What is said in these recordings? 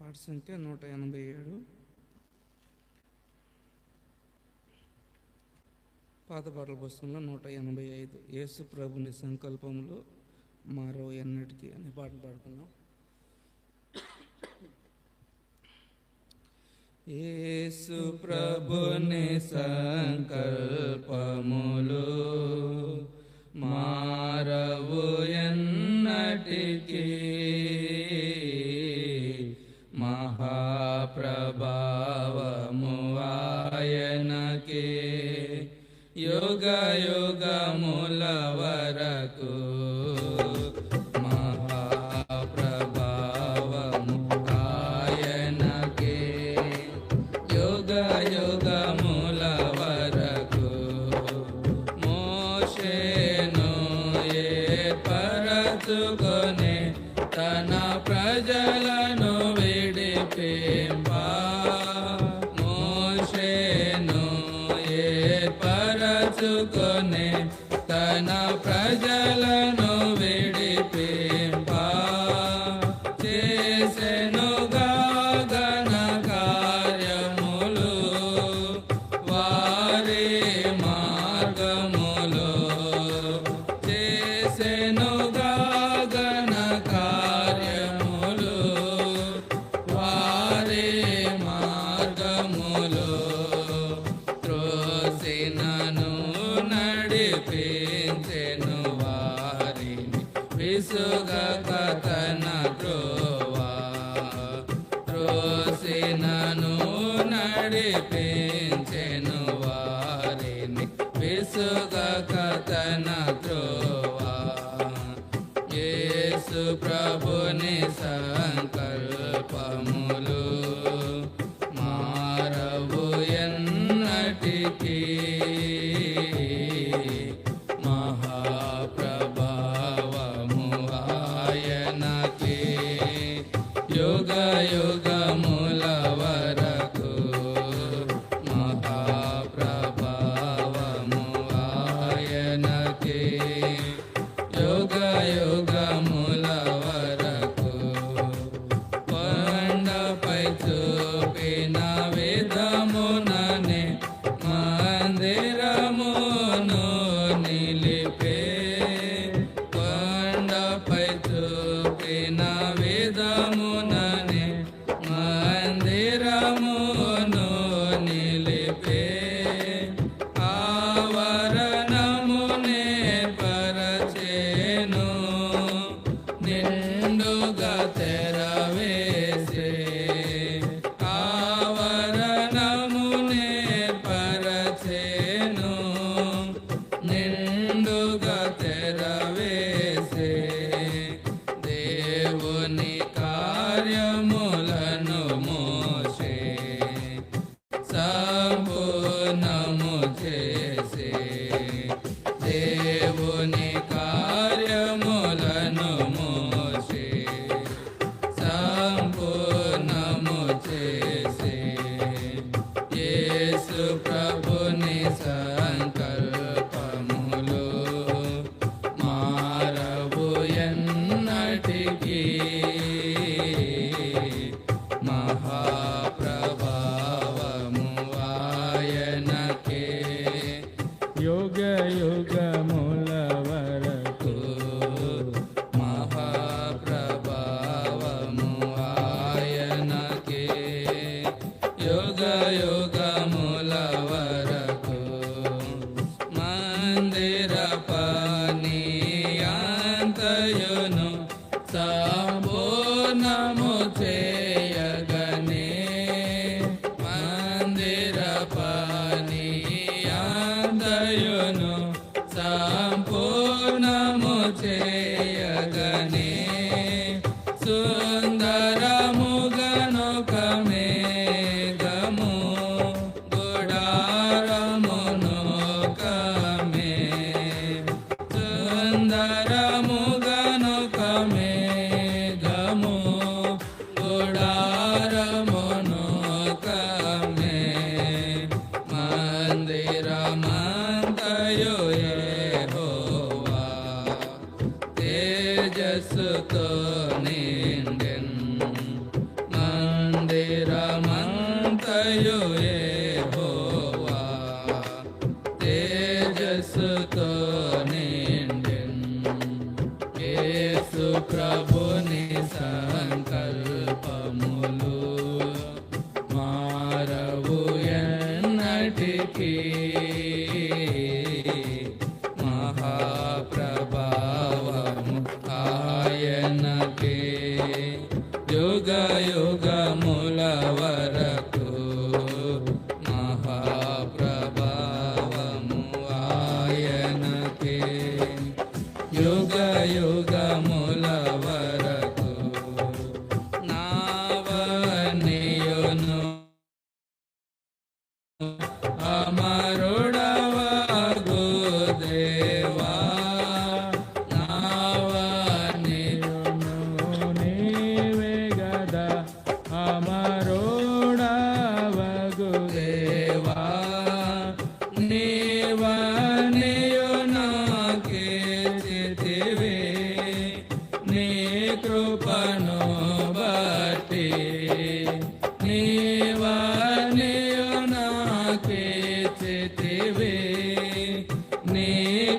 Part సంఖ్య నూట ఎనభై ఏడు. పాత పాటల పుస్తకంలో నూట ఎనభై ఐదు. యేసు ప్రభుని సంకల్పములు మారో ఎన్నటికీ అనే పాటలు పాడుతున్నాం యేసు ప్రభుని సంకల్పములు మా తన ప్రజలను ఇసుక కథన ప్రోవా త్రోసినను నడిపించెను వారిని విసుక కథన త్రోవా యేసు ప్రభుని సంకల్పములు yoga yoga. దేవుని కా namo namo te. ఎన్నటికీ నీ కృపను బట్టి నీవనియునాకే చితివే నీ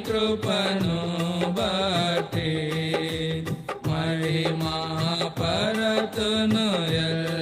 కృపను బట్టి మహిమా పరతును ఎల్లప్పుడు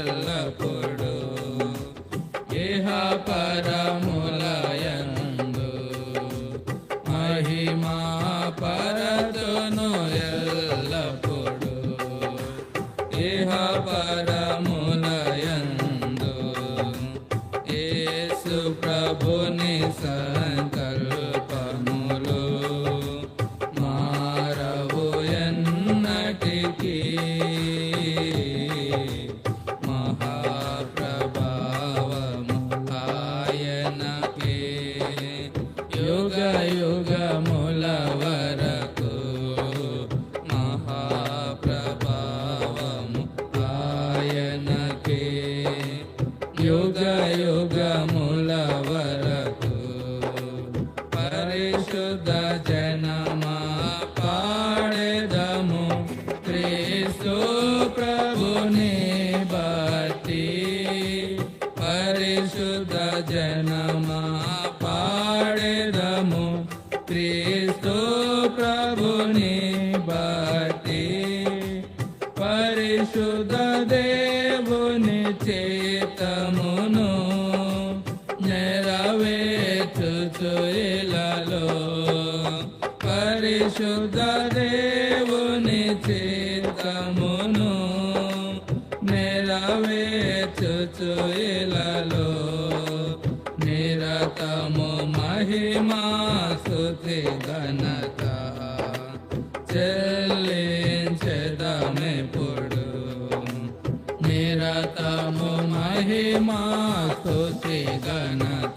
పరిశుద్ధ దేవుని చేతమును నెరవేర్చుచు ఇలలో నిరతము మహిమా స్తుతి ఘనత చెల్లించదమెప్పుడు నిరతము మహిమా స్తుతి ఘనత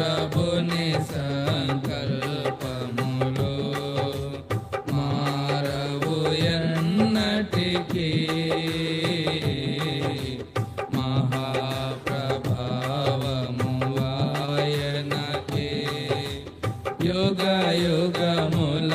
ప్రభుని సంకల్పములు మారవు ఎన్నటికీ. మహాప్రభావము ఆయనకే యుగ యుగముల